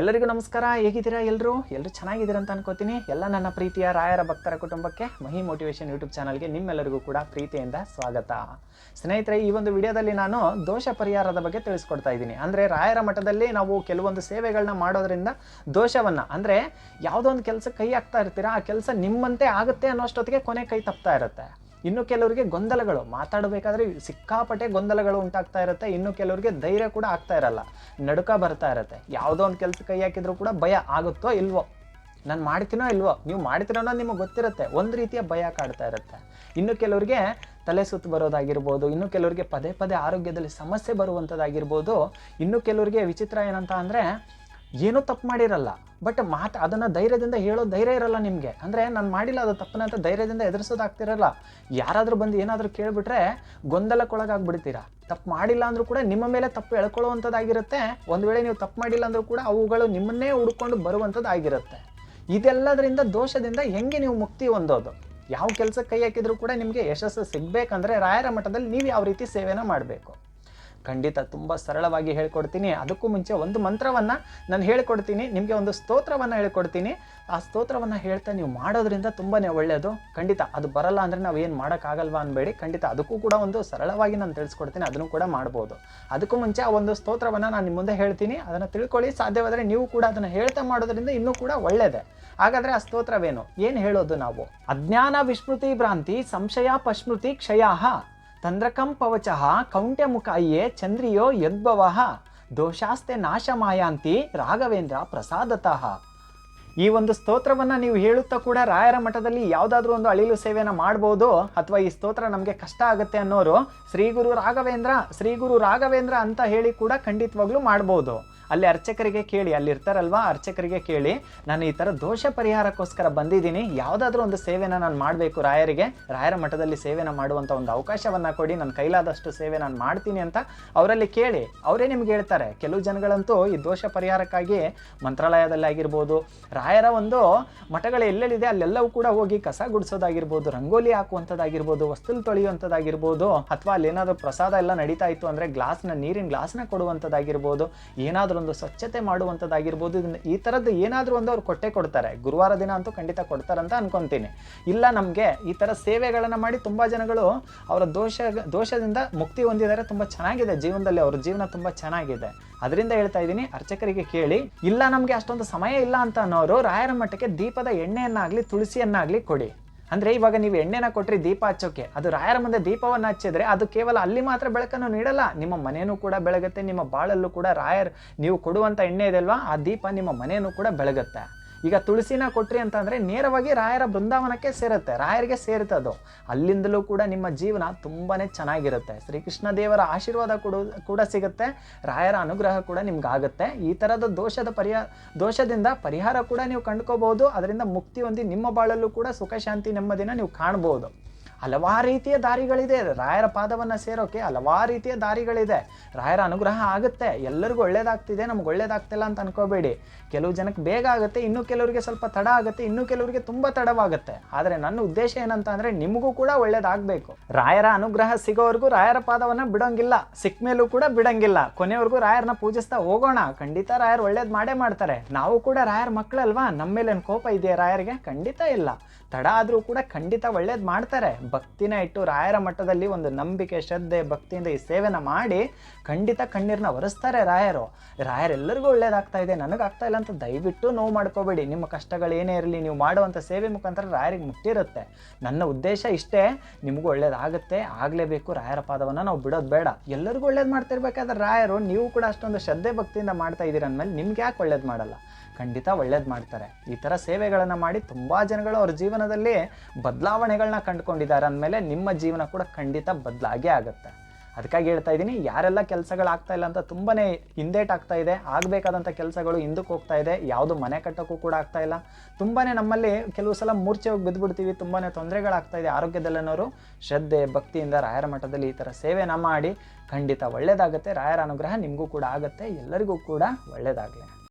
ಎಲ್ಲರಿಗೂ ನಮಸ್ಕಾರ. ಹೇಗಿದ್ದೀರಾ ಎಲ್ಲರೂ ಎಲ್ಲರೂ ಚೆನ್ನಾಗಿದ್ದೀರಾ ಅಂತ ಅನ್ಕೋತೀನಿ. ಎಲ್ಲ ನನ್ನ ಪ್ರೀತಿಯ ರಾಯರ ಭಕ್ತರ ಕುಟುಂಬಕ್ಕೆ ಮಹಿ ಮೋಟಿವೇಶನ್ ಯೂಟ್ಯೂಬ್ ಚಾನಲ್ಗೆ ನಿಮ್ಮೆಲ್ಲರಿಗೂ ಕೂಡ ಪ್ರೀತಿಯಿಂದ ಸ್ವಾಗತ. ಸ್ನೇಹಿತರೆ, ಈ ಒಂದು ವಿಡಿಯೋದಲ್ಲಿ ನಾನು ದೋಷ ಪರಿಹಾರದ ಬಗ್ಗೆ ತಿಳಿಸ್ಕೊಡ್ತಾ ಇದ್ದೀನಿ. ಅಂದರೆ ರಾಯರ ಮಠದಲ್ಲಿ ನಾವು ಕೆಲವೊಂದು ಸೇವೆಗಳನ್ನ ಮಾಡೋದ್ರಿಂದ ದೋಷವನ್ನು, ಅಂದರೆ ಯಾವುದೋ ಒಂದು ಕೆಲಸ ಕೈ ಹಾಕ್ತಾ ಇರ್ತೀರಾ, ಆ ಕೆಲಸ ನಿಮ್ಮಂತೆ ಆಗುತ್ತೆ ಅನ್ನೋಷ್ಟೊತ್ತಿಗೆ ಕೊನೆ ಕೈ ತಪ್ತಾ ಇರುತ್ತೆ. ಇನ್ನು ಕೆಲವರಿಗೆ ಗೊಂದಲಗಳು. ಮಾತಾಡಬೇಕಾದ್ರೆ ಸಿಕ್ಕಾಪಟ್ಟೆ ಗೊಂದಲಗಳು ಉಂಟಾಗ್ತಾ ಇರುತ್ತೆ. ಇನ್ನು ಕೆಲವರಿಗೆ ಧೈರ್ಯ ಕೂಡ ಆಗ್ತಾ ಇರಲ್ಲ. ನಡುಕ ಬರ್ತಾ ಇರುತ್ತೆ. ಯಾವುದೋ ಒಂದು ಕೆಲಸ ಕೈ ಹಾಕಿದ್ರು ಕೂಡ ಭಯ ಆಗುತ್ತೋ ಇಲ್ವೋ? ನಾನು ಮಾಡ್ತೀನೋ ಇಲ್ವೋ? ನೀವು ಮಾಡ್ತೀರೋ ನಿಮಗೆ ಗೊತ್ತಿರುತ್ತೆ. ಒಂದು ರೀತಿಯ ಭಯ ಕಾಡ್ತಾ ಇರುತ್ತೆ. ಇನ್ನು ಕೆಲವರಿಗೆ ತಲೆ ಸುತ್ತು ಬರೋದಾಗಿರ್ಬೋದು, ಇನ್ನು ಕೆಲವರಿಗೆ ಪದೇ ಪದೇ ಆರೋಗ್ಯದಲ್ಲಿ ಸಮಸ್ಯೆ ಬರುವಂಥದ್ದಾಗಿರ್ಬೋದು ಇನ್ನು ಕೆಲವರಿಗೆ ವಿಚಿತ್ರ ಏನಂತ ಅಂದರೆ ಏನೂ ತಪ್ಪು ಮಾಡಿರಲ್ಲ. ಬಟ್ ಮಾತು ಅದನ್ನು ಧೈರ್ಯದಿಂದ ಹೇಳೋ ಧೈರ್ಯ ಇರಲ್ಲ ನಿಮಗೆ. ಅಂದರೆ ನಾನು ಮಾಡಿಲ್ಲ ಅದು ತಪ್ಪನ ಅಂತ ಧೈರ್ಯದಿಂದ ಎದುರಿಸೋದಾಗ್ತಿರಲ್ಲ. ಯಾರಾದರೂ ಬಂದು ಏನಾದರೂ ಕೇಳಿಬಿಟ್ರೆ ಗೊಂದಲಕ್ಕೊಳಗಾಗ್ಬಿಡ್ತೀರಾ? ತಪ್ಪು ಮಾಡಿಲ್ಲ ಅಂದರೂ ಕೂಡ ನಿಮ್ಮ ಮೇಲೆ ತಪ್ಪು ಎಳ್ಕೊಳ್ಳುವಂಥದ್ದಾಗಿರುತ್ತೆ. ಒಂದು ವೇಳೆ ನೀವು ತಪ್ಪು ಮಾಡಿಲ್ಲ ಅಂದರೂ ಕೂಡ ಅವುಗಳು ನಿಮ್ಮನ್ನೇ ಹುಡ್ಕೊಂಡು ಬರುವಂಥದ್ದಾಗಿರುತ್ತೆ. ಇದೆಲ್ಲದರಿಂದ ದೋಷದಿಂದ ಹೆಂಗೆ ನೀವು ಮುಕ್ತಿ ಹೊಂದೋದು? ಯಾವ ಕೆಲಸ ಕೈ ಹಾಕಿದ್ರು ಕೂಡ ನಿಮಗೆ ಯಶಸ್ಸು ಸಿಗಬೇಕಂದ್ರೆ ರಾಯರ ಮಠದಲ್ಲಿ ನೀವು ಯಾವ ರೀತಿ ಸೇವೆನ ಮಾಡಬೇಕು? ಖಂಡಿತ ತುಂಬ ಸರಳವಾಗಿ ಹೇಳ್ಕೊಡ್ತೀನಿ. ಅದಕ್ಕೂ ಮುಂಚೆ ಒಂದು ಮಂತ್ರವನ್ನು ನಾನು ಹೇಳ್ಕೊಡ್ತೀನಿ. ನಿಮಗೆ ಒಂದು ಸ್ತೋತ್ರವನ್ನು ಹೇಳ್ಕೊಡ್ತೀನಿ. ಆ ಸ್ತೋತ್ರವನ್ನು ಹೇಳ್ತಾ ನೀವು ಮಾಡೋದ್ರಿಂದ ತುಂಬಾ ಒಳ್ಳೆಯದು ಖಂಡಿತ ಅದು ಬರಲ್ಲ ಅಂದರೆ ನಾವು ಏನು ಮಾಡೋಕ್ಕಾಗಲ್ವಾ ಅನ್ಬೇಡಿ. ಖಂಡಿತ ಅದಕ್ಕೂ ಕೂಡ ಒಂದು ಸರಳವಾಗಿ ನಾನು ತಿಳಿಸ್ಕೊಡ್ತೀನಿ. ಅದನ್ನು ಕೂಡ ಮಾಡ್ಬೋದು. ಅದಕ್ಕೂ ಮುಂಚೆ ಆ ಒಂದು ಸ್ತೋತ್ರವನ್ನು ನಾನು ನಿಮ್ಮ ಮುಂದೆ ಹೇಳ್ತೀನಿ. ಅದನ್ನು ತಿಳ್ಕೊಳ್ಳಿ. ಸಾಧ್ಯವಾದರೆ ನೀವು ಕೂಡ ಅದನ್ನು ಹೇಳ್ತಾ ಮಾಡೋದ್ರಿಂದ ಇನ್ನೂ ಕೂಡ ಒಳ್ಳೆಯದೇ ಹಾಗಾದರೆ ಆ ಸ್ತೋತ್ರವೇನು? ಏನು ಹೇಳೋದು ನಾವು? ಅಜ್ಞಾನ ವಿಸ್ಮೃತಿ ಭ್ರಾಂತಿ ಸಂಶಯ ಪಶ್ಮೃತಿ ಕ್ಷಯಾಹ. ತಂದ್ರಕಂ ಪವಚಃ ಕೌಂಟ್ಯಮುಖಾಯೇ ಚಂದ್ರಿಯೋ ಯದ್ಭವ. ದೋಷಾಸ್ತೆ ನಾಶಮಾಯಾಂತಿ ರಾಘವೇಂದ್ರ ಪ್ರಸಾದತಃ. ಈ ಒಂದು ಸ್ತೋತ್ರವನ್ನು ನೀವು ಹೇಳುತ್ತಾ ಕೂಡ ರಾಯರ ಮಠದಲ್ಲಿ ಯಾವುದಾದ್ರೂ ಒಂದು ಅಳಿಲು ಸೇವೆಯನ್ನು ಮಾಡ್ಬೋದು ಅಥವಾ ಈ ಸ್ತೋತ್ರ ನಮಗೆ ಕಷ್ಟ ಆಗುತ್ತೆ ಅನ್ನೋರು ಶ್ರೀ ಗುರು ರಾಘವೇಂದ್ರ, ಶ್ರೀ ಗುರು ರಾಘವೇಂದ್ರ ಅಂತ ಹೇಳಿ ಕೂಡ ಖಂಡಿತವಾಗ್ಲೂ ಮಾಡ್ಬೋದು. ಅಲ್ಲಿ ಅರ್ಚಕರಿಗೆ ಕೇಳಿ, ಅಲ್ಲಿ ಇರ್ತಾರಲ್ವಾ? ಅರ್ಚಕರಿಗೆ ಕೇಳಿ, ನಾನು ಈ ಥರ ದೋಷ ಪರಿಹಾರಕ್ಕೋಸ್ಕರ ಬಂದಿದ್ದೀನಿ, ಯಾವುದಾದ್ರೂ ಒಂದು ಸೇವೆನ ನಾನು ಮಾಡಬೇಕು ರಾಯರಿಗೆ, ರಾಯರ ಮಠದಲ್ಲಿ ಸೇವೆನ ಮಾಡುವಂಥ ಒಂದು ಅವಕಾಶವನ್ನು ಕೊಡಿ ನನ್ನ ಕೈಲಾದಷ್ಟು ಸೇವೆ ನಾನು ಮಾಡ್ತೀನಿ ಅಂತ ಅವರಲ್ಲಿ ಕೇಳಿ, ಅವರೇ ನಿಮ್ಗೆ ಹೇಳ್ತಾರೆ. ಕೆಲವು ಜನಗಳಂತೂ ಈ ದೋಷ ಪರಿಹಾರಕ್ಕಾಗಿ ಮಂತ್ರಾಲಯದಲ್ಲಿ ಆಗಿರ್ಬೋದು, ರಾಯರ ಒಂದು ಮಠಗಳು ಎಲ್ಲೆಲ್ಲಿದೆ ಅಲ್ಲೆಲ್ಲವೂ ಕೂಡ ಹೋಗಿ ಕಸ ಗುಡಿಸೋದಾಗಿರ್ಬೋದು, ರಂಗೋಲಿ ಹಾಕುವಂಥದ್ದಾಗಿರ್ಬೋದು, ವಸ್ತುಲು ತೊಳೆಯುವಂಥದ್ದಾಗಿರ್ಬೋದು, ಅಥವಾ ಅಲ್ಲಿ ಏನಾದರೂ ಪ್ರಸಾದ ಎಲ್ಲ ನಡೀತಾ ಇತ್ತು ಅಂದರೆ ಗ್ಲಾಸ್ನ ನೀರಿನ ಗ್ಲಾಸ್ನ ಕೊಡುವಂಥದ್ದಾಗಿರ್ಬೋದು, ಏನಾದರೂ ಒಂದು ಸ್ವಚ್ಛತೆ ಮಾಡುವಂಥದ್ದಾಗಿರ್ಬೋದು ಈ ಥರದ್ದು ಏನಾದರೂ ಒಂದು ಅವ್ರು ಕೊಟ್ಟೆ ಕೊಡ್ತಾರೆ. ಗುರುವಾರ ದಿನ ಅಂತೂ ಖಂಡಿತ ಕೊಡ್ತಾರಂತ ಅನ್ಕೊಂತೀನಿ. ಇಲ್ಲ ನಮಗೆ ಈ ಥರ ಸೇವೆಗಳನ್ನು ಮಾಡಿ ತುಂಬ ಜನಗಳು ಅವರ ದೋಷ, ದೋಷದಿಂದ ಮುಕ್ತಿ ಹೊಂದಿದ್ದಾರೆ, ತುಂಬ ಚೆನ್ನಾಗಿದೆ ಜೀವನದಲ್ಲಿ, ಅವ್ರ ಜೀವನ ತುಂಬ ಚೆನ್ನಾಗಿದೆ. ಅದರಿಂದ ಹೇಳ್ತಾ ಇದ್ದೀನಿ, ಅರ್ಚಕರಿಗೆ ಕೇಳಿ, ಇಲ್ಲ ನಮಗೆ ಅಷ್ಟೊಂದು ಸಮಯ ಇಲ್ಲ ಅಂತ ಅನ್ನೋರು ರಾಯರ ಮಠಕ್ಕೆ ದೀಪದ ಎಣ್ಣೆಯನ್ನಾಗಲಿ, ತುಳಸಿಯನ್ನಾಗಲಿ ಕೊಡಿ. ಅಂದರೆ ಇವಾಗ ನೀವು ಎಣ್ಣೆನ ಕೊಟ್ಟರೆ ದೀಪ ಹಚ್ಚೋಕೆ, ಅದು ರಾಯರ ಮುಂದೆ ದೀಪವನ್ನು ಹಚ್ಚಿದ್ರೆ ಅದು ಕೇವಲ ಅಲ್ಲಿ ಮಾತ್ರ ಬೆಳಕನ್ನು ನೀಡಲ್ಲ, ನಿಮ್ಮ ಮನೆಯೂ ಕೂಡ ಬೆಳಗುತ್ತೆ, ನಿಮ್ಮ ಬಾಳಲ್ಲೂ ಕೂಡ ರಾಯರ್ ನೀವು ಕೊಡುವಂಥ ಎಣ್ಣೆ ಇದೆಯಲ್ವಾ ಆ ದೀಪ ನಿಮ್ಮ ಮನೆಯೂ ಕೂಡ ಬೆಳಗುತ್ತೆ. ಈಗ ತುಳಸಿನ ಕೊಟ್ರಿ ಅಂತಂದರೆ ನೇರವಾಗಿ ರಾಯರ ಬೃಂದಾವನಕ್ಕೆ ಸೇರುತ್ತೆ, ರಾಯರಿಗೆ ಸೇರುತ್ತೆ ಅದು. ಅಲ್ಲಿಂದಲೂ ಕೂಡ ನಿಮ್ಮ ಜೀವನ ತುಂಬಾ ಚೆನ್ನಾಗಿರುತ್ತೆ. ಶ್ರೀಕೃಷ್ಣ ದೇವರ ಆಶೀರ್ವಾದ ಕೂಡ ಕೂಡ ಸಿಗುತ್ತೆ, ರಾಯರ ಅನುಗ್ರಹ ಕೂಡ ನಿಮ್ಗಾಗುತ್ತೆ. ಈ ಥರದ ದೋಷದ ಪರಿಹಾರ ದೋಷದಿಂದ ಪರಿಹಾರ ಕೂಡ ನೀವು ಕಂಡ್ಕೋಬಹುದು ಅದರಿಂದ ಮುಕ್ತಿ ಹೊಂದಿ ನಿಮ್ಮ ಬಾಳಲ್ಲೂ ಕೂಡ ಸುಖ, ಶಾಂತಿ, ನೆಮ್ಮದಿನ ನೀವು ಕಾಣ್ಬೋದು. ಹಲವಾರು ರೀತಿಯ ದಾರಿಗಳಿದೆ. ರಾಯರ ಪಾದವನ್ನು ಸೇರೋಕೆ ಹಲವಾರು ರೀತಿಯ ದಾರಿಗಳಿದೆ. ರಾಯರ ಅನುಗ್ರಹ ಆಗುತ್ತೆ. ಎಲ್ಲರಿಗೂ ಒಳ್ಳೇದಾಗ್ತಿದೆ. ನಮ್ಗೆ ಒಳ್ಳೇದಾಗ್ತಿಲ್ಲ ಅಂತ ಅನ್ಕೋಬೇಡಿ. ಕೆಲವು ಜನಕ್ಕೆ ಬೇಗ ಆಗುತ್ತೆ. ಇನ್ನು ಕೆಲವರಿಗೆ ಸ್ವಲ್ಪ ತಡ ಆಗುತ್ತೆ. ಇನ್ನು ಕೆಲವರಿಗೆ ತುಂಬ ತಡವಾಗುತ್ತೆ. ಆದರೆ ನನ್ನ ಉದ್ದೇಶ ಏನಂತ ಅಂದರೆ ನಿಮಗೂ ಕೂಡ ಒಳ್ಳೇದಾಗಬೇಕು. ರಾಯರ ಅನುಗ್ರಹ ಸಿಗೋವರೆಗೂ ರಾಯರ ಪಾದವನ್ನು ಬಿಡೋಂಗಿಲ್ಲ. ಸಿಕ್ಕ ಮೇಲೂ ಕೂಡ ಬಿಡೋಂಗಿಲ್ಲ. ಕೊನೆವರೆಗೂ ರಾಯರನ್ನ ಪೂಜಿಸ್ತಾ ಹೋಗೋಣ. ಖಂಡಿತ ರಾಯರು ಒಳ್ಳೇದು ಮಾಡೇ ಮಾಡ್ತಾರೆ. ನಾವು ಕೂಡ ರಾಯರ ಮಕ್ಕಳಲ್ವಾ ನಮ್ಮ ಮೇಲೆ ಏನ್ ಕೋಪ ಇದೆಯಾ ರಾಯರಿಗೆ? ಖಂಡಿತ ಇಲ್ಲ. ತಡ ಆದರೂ ಕೂಡ ಖಂಡಿತ ಒಳ್ಳೇದು ಮಾಡ್ತಾರೆ. ಭಕ್ತಿನ ಇಟ್ಟು ರಾಯರ ಮಟ್ಟದಲ್ಲಿ ಒಂದು ನಂಬಿಕೆ, ಶ್ರದ್ಧೆ, ಭಕ್ತಿಯಿಂದ ಈ ಸೇವೆನ ಮಾಡಿ ಖಂಡಿತ ಕಣ್ಣೀರನ್ನ ಒರೆಸ್ತಾರೆ ರಾಯರು. ರಾಯರೆಲ್ಲರಿಗೂ ಒಳ್ಳೇದಾಗ್ತಾ ಇದೆ, ನನಗಾಗ್ತಾ ಇಲ್ಲ ಅಂತ ದಯವಿಟ್ಟು ನೋವು ಮಾಡ್ಕೋಬೇಡಿ. ನಿಮ್ಮ ಕಷ್ಟಗಳು ಏನೇ ಇರಲಿ, ನೀವು ಮಾಡುವಂಥ ಸೇವೆ ಮುಖಾಂತರ ರಾಯರಿಗೆ ಮುಟ್ಟಿರುತ್ತೆ. ನನ್ನ ಉದ್ದೇಶ ಇಷ್ಟೇ, ನಿಮಗೂ ಒಳ್ಳೇದಾಗುತ್ತೆ, ಆಗಲೇಬೇಕು, ರಾಯರ ಪಾದವನ್ನು ನಾವು ಬಿಡೋದು ಬೇಡ. ಎಲ್ಲರಿಗೂ ಒಳ್ಳೇದು ಮಾಡ್ತಿರ್ಬೇಕಾದ್ರೆ ರಾಯರು, ನೀವು ಕೂಡ ಅಷ್ಟೊಂದು ಶ್ರದ್ಧೆ, ಭಕ್ತಿಯಿಂದ ಮಾಡ್ತಾ ಇದ್ದೀರ ಅಂದಮೇಲೆ ನಿಮ್ಗೆ ಯಾಕೆ ಒಳ್ಳೇದು ಮಾಡಲ್ಲ? ಖಂಡಿತ ಒಳ್ಳೇದು ಮಾಡ್ತಾರೆ. ಈ ಥರ ಸೇವೆಗಳನ್ನು ಮಾಡಿ ತುಂಬ ಜನಗಳು ಅವ್ರ ಜೀವನದಲ್ಲಿ ಬದಲಾವಣೆಗಳನ್ನ ಕಂಡುಕೊಂಡಿದ್ದಾರೆ. ಅಂದಮೇಲೆ ನಿಮ್ಮ ಜೀವನ ಕೂಡ ಖಂಡಿತ ಬದಲಾಗೇ ಆಗುತ್ತೆ. ಅದಕ್ಕಾಗಿ ಹೇಳ್ತಾ ಇದ್ದೀನಿ, ಯಾರೆಲ್ಲ ಕೆಲಸಗಳಾಗ್ತಾ ಇಲ್ಲ ಅಂತ ತುಂಬಾ ಹಿಂದೇಟ್ ಆಗ್ತಾ ಇದೆ, ಆಗಬೇಕಾದಂಥ ಕೆಲಸಗಳು ಹಿಂದಕ್ಕೆ ಹೋಗ್ತಾ ಇದೆ, ಯಾವುದು ಮನೆ ಕಟ್ಟೋಕ್ಕೂ ಕೂಡ ಆಗ್ತಾ ಇಲ್ಲ. ತುಂಬಾ ನಮ್ಮಲ್ಲಿ ಕೆಲವು ಸಲ ಮೂರ್ಛೆ ಹೋಗಿ ಬಿದ್ದುಬಿಡ್ತೀವಿ ತುಂಬಾ ತೊಂದರೆಗಳಾಗ್ತಾ ಇದೆ ಆರೋಗ್ಯದಲ್ಲನವರು ಶ್ರದ್ಧೆ, ಭಕ್ತಿಯಿಂದ ರಾಯರ ಮಠದಲ್ಲಿ ಈ ಥರ ಸೇವೆನ ಮಾಡಿ ಖಂಡಿತ ಒಳ್ಳೆಯದಾಗುತ್ತೆ ರಾಯರ ಅನುಗ್ರಹ ನಿಮಗೂ ಕೂಡ ಆಗುತ್ತೆ, ಎಲ್ಲರಿಗೂ ಕೂಡ ಒಳ್ಳೇದಾಗಲಿ.